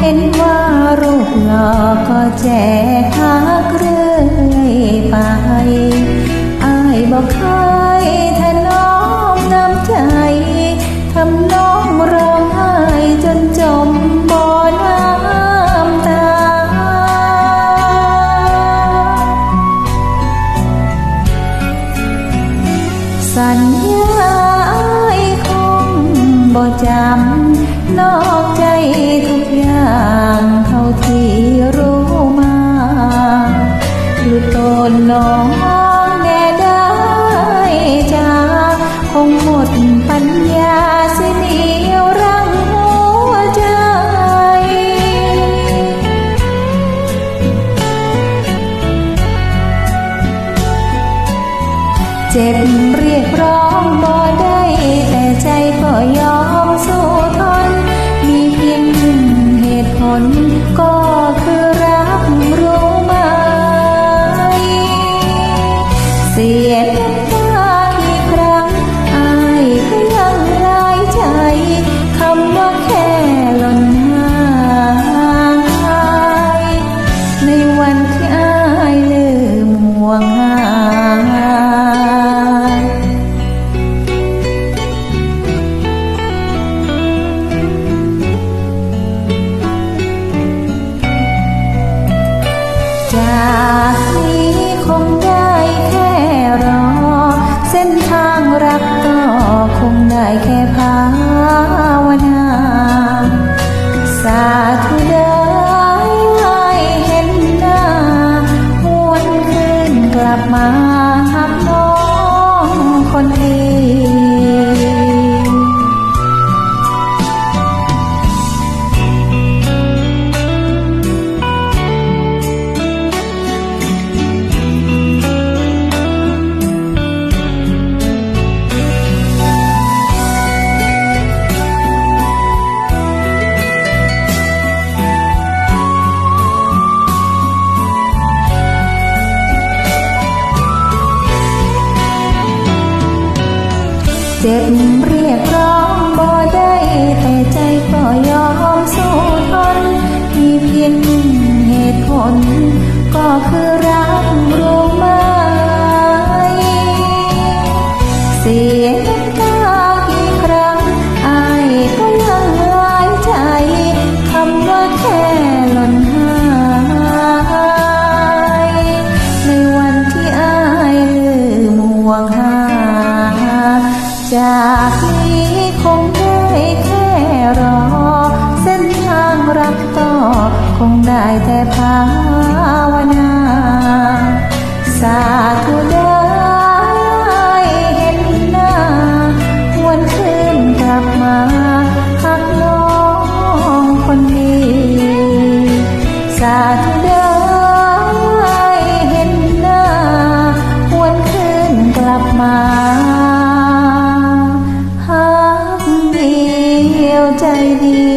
เห็นว่ารูปหล่อก็แจกทักเรื่อยไปอายบอกเคยถน้องน้ำใจทำน้องร้องไห้จนจมบ่อน้ำตา สัญญา บ่จำนอกใจทุกอย่างเท่าที่รู้มาหลุดตนน้องแน่ได้จ้าคงหมดปัญญาสิเหนียวรังหัวใจ เจ็บ ได้แค่ภาวนา สาธุได้ให้เห็นหน้าหวนคืนกลับมา จ็บเรียกร้องบ่ได้แต่ใจก็ยอมสู้ทนมีเพียงหนึ่งเหตุผล ก็คือรักรู้ไหมเสีย จากนี้คงได้แค่รอ เส้นทางรักต่อ คงได้แต่ภาวนา สาธุเด้ ใจเดี